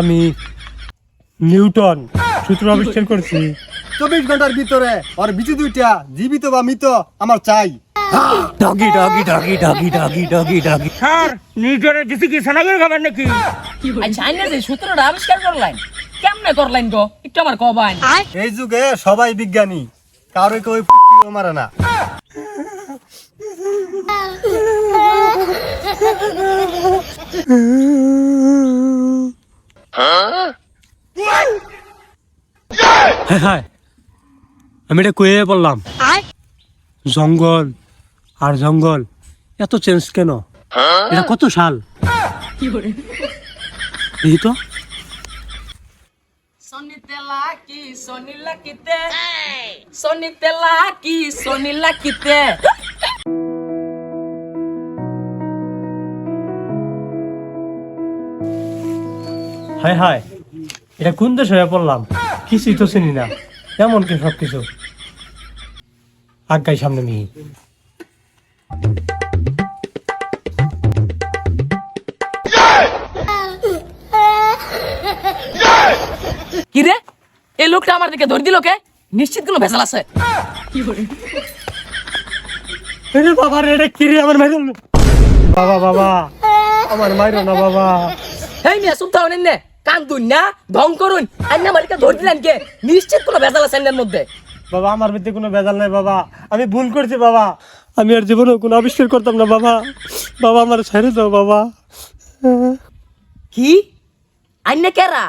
আমি নিউটন সূত্র আবিষ্কার করছি। চব্বিশ ঘণ্টার ভিতরে আর বিচি দুইটা জীবিত বা মৃত আমার চাই। Doggy doggy doggy doggy doggy doggy doggy sir নিউটনের দিছি কি সোনাগের খাবার নাকি? আচ্ছা আইনা যে সূত্রটা আবিষ্কার করলেন কেমনে করলেন গো? একটু আমার কবান এই যুগে সবাই বিজ্ঞানী কারও কেউ মারে না। হ্যাঁ হ্যাঁ আমি এটা কয়ে বললাম। জঙ্গল আর জঙ্গল এত চেঞ্জ কেন? এটা কত সাল? এই তো। সনিতেলা কি সনিলা কিতে? সনিতেলা কি সনিলা কিতে? হায় হায় এটা কোন দেশ হয়ে পড়লাম? কিছুই তো চিনি না। এমন কি সব কিছু আজ্ঞাই সামনে মিহি। কি রে? এই লোকটা আমার দিকে ধরে দিল কে? নিশ্চিত কোনো ভেজাল আছে। আরে বাবা রে এটা কি রে? আমার মাইরো না। বাবা বাবা। আমার মাইরো না বাবা। হেই মিয়া চুপ থাকুন এনে না ঢং করুন। আন্না মালিকা ধরে দিলেন কে? নিশ্চিত কোনো ভেজাল আছে মধ্যে? বাবা আমার ভিতরে কোনো ভেজাল নাই বাবা। আমি ভুল করছি বাবা। আমি আর জীবনে কোনো আবিষ্কার করতাম না বাবা। বাবা আমার ছেড়ে দাও বাবা। কি? আন্না কেরা?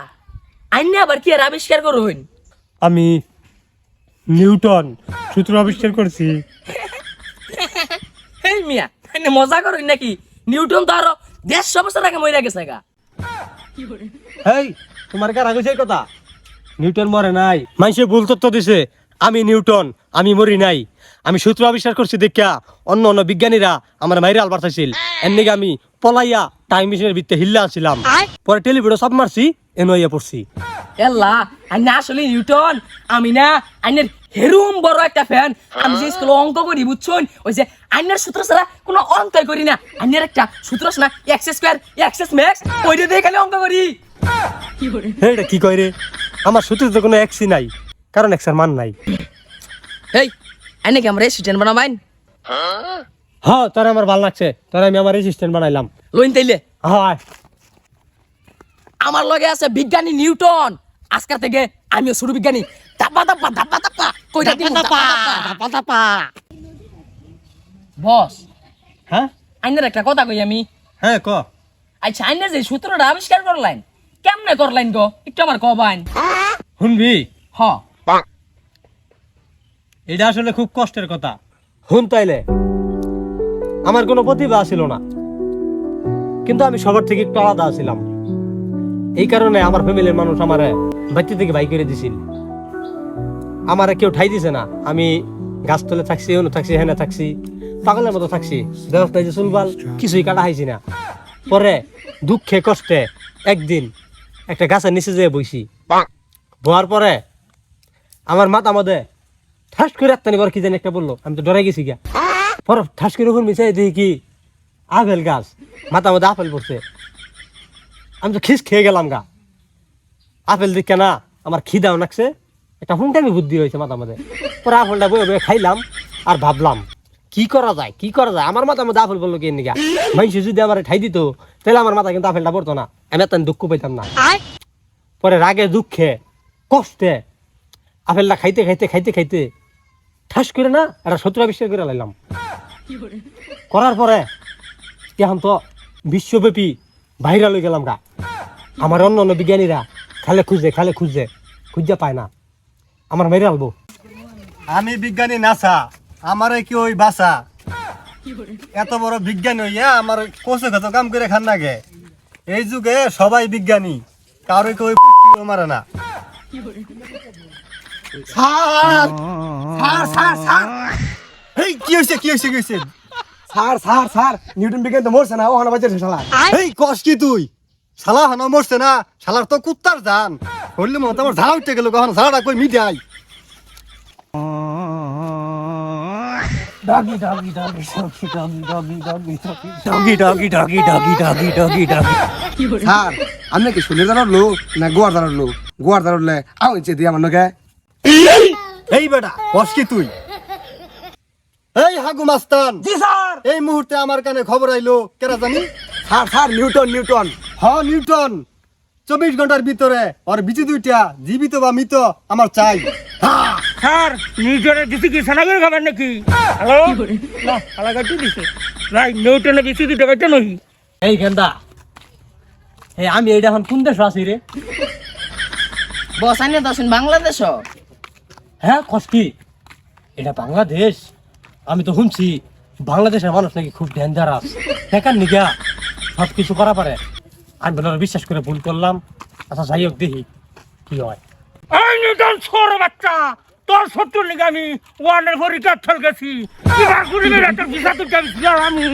আন্না আবার কি আর আবিষ্কার করুন? আমি নিউটন সূত্র আবিষ্কার করছি। মিয়া মজা করুন নাকি? নিউটন তো আরও দেড়শো বছর আগে মরে গেছে গা। এই তোমার কার কথা? নিউটন মরে নাই। মানুষে ভুল তথ্য দিছে। আমি নিউটন আমি মরি নাই। আমি সূত্র আবিষ্কার করছি দেখা অন্য অন্য বিজ্ঞানীরা আমার মাইরে আলবার থাকছিল এমনি আমি পলাইয়া টাইম মেশিনের ভিত্তে হিল্লা আসছিলাম পরে টেলিভিডো সব মারছি এনো ইয়ে পড়ছি। এল্লা আন্না আসলে নিউটন। আমি না আইনের হেরুম বড় একটা ফ্যান আমি যে স্কুলে অঙ্ক করি বুঝছুন? ওই যে আইনের সূত্র ছাড়া কোনো অঙ্কই করি না। আইনের একটা সূত্র না এক্স স্কোয়ার এক্স ম্যাক্স ওইটা দিয়ে খালি অঙ্ক করি। এটা কি রে? আমার সূত্রে তো কোনো এক্সই নাই কারণ এক্সের মান নাই। এই আইনে কি আমরা রেস্টুরেন্ট বানাবাইন? হ্যাঁ তোর আমার ভালো লাগছে। তোর আমি আমার রেজিস্ট্যান্ট বানাইলাম। লইন তাইলে। হয় আমার লগে আছে বিজ্ঞানী নিউটন। আজকাল থেকে আমিও শুরু বিজ্ঞানী। দাপা দাপা দাপা দাপা কইটা দিমু দাপা দাপা বস। হ্যাঁ? আইনের একটা কথা কই আমি। হ্যাঁ ক। আচ্ছা আইনে যে সূত্রটা আবিষ্কার করলেন কেমনে করলেন গো? একটু আমার কবাইন শুনবি হ। এটা আসলে খুব কষ্টের কথা। হুন তাইলে। আমার কোনো প্রতিভা ছিল না। কিন্তু আমি সবার থেকে একটু আলাদা ছিলাম। এই কারণে আমার ফ্যামিলির মানুষ আমারে বাচ্চা থেকে বাই করে দিছিল। আমার কেউ ঠাই দিছে না। আমি গাছতলে থাকছি, অন্য থাকছি, হেনে থাকছি, পাগলের মতো থাকছি, ব্যবস্থা যে চুলবাল, কিছুই কাটা হাইছি না। পরে দুঃখে কষ্টে একদিন একটা গাছের নিচে যেয়ে বইছি। বয়ার পরে আমার মাথা মধ্যে ঠাস করে একটা নিবার কি জানি একটা বলল, আমি তো ডরে গেছি গিয়া। পরে ঠাস করে ওখানে মিশাই দেখি কি, আপেল গাছ, মাথা মধ্যে আপেল পড়ছে। আমি তো খিস খেয়ে গেলাম গা। আপেল দিকে না আমার খিদাও নাকছে একটা হুমটামি বুদ্ধি হয়েছে মাথা মধ্যে পরে আপেলটা বয়ে বয়ে খাইলাম আর ভাবলাম কি করা যায় কি করা যায়? আমার মাথা মধ্যে আপেল বলল কে নিগা? মানুষ যদি আমার ঠাই দিত তাহলে আমার মাথা কিন্তু আপেলটা পড়তো না। আমি এত দুঃখ পাইতাম না। পরে রাগে দুঃখে কষ্টে আপেলটা খাইতে খাইতে খাইতে খাইতে ঠাস করে না একটা শত্রু আবিষ্কার করে লাইলাম। করার পরে এখন তো বিশ্বব্যাপী ভাইরাল হয়ে গেলাম গা। আমার অন্য অন্য বিজ্ঞানীরা খালে খুঁজে খালে খুঁজে খুঁজে পায় না। আমার মেরে আলবো আমি বিজ্ঞানী নাসা আমারে কি ওই বাসা? এত বড় বিজ্ঞানী হইয়া আমার কোষে কত কাম করে খান নাগে এই যুগে সবাই বিজ্ঞানী কারও কেউ মারে না। এই কি হয়েছে কি হয়েছে কি হয়েছে স্যার স্যার স্যার নিউটন বিজ্ঞান তো মরছে না ও হানা বাজার শালা। এই কস কি তুই? শালা হানা মরছে না শালার তো কুত্তার জান বললি মতো আমার ঝাড়া উঠতে গেল কখন ঝাড়াটা কই স্যার আপনি কি শুনে দাঁড়ার লোক না গোয়ার দাঁড়ার লোক গোয়ার দাঁড়ালে আও ইচ্ছে দিয়ে আমার নকে এই বেটা বস কি তুই এই হাগু মাস্তান জি স্যার এই মুহূর্তে আমার কানে খবর আইলো কেরা জানি স্যার স্যার নিউটন নিউটন হ নিউটন। চব্বিশ ঘণ্টার ভিতরে ওর বিচি দুইটা জীবিত বা মৃত আমার চাই। স্যার নিউটনের বেশি কি সোনাগের খাবার নাকি? হ্যালো না দিছে। ভাই নিউটনের বেশি দুটো কাটে নহি এই গেন্দা। এই আমি এইটা এখন কোন দেশ আছি রে? বস আইনের দর্শন বাংলাদেশ হ্যাঁ কষ্টি এটা বাংলাদেশ? আমি তো শুনছি বাংলাদেশের মানুষ নাকি খুব ডেঞ্জারাস দেখার নিগা সব কিছু করা পারে। আমি বলে বিশ্বাস করে ভুল করলাম। আচ্ছা যাই হোক, দেখি কি হয়। বাচ্চা, তোর শত্রুর নিকে আমি ওয়ানের পরীক্ষা ফেল গেছি। আমি।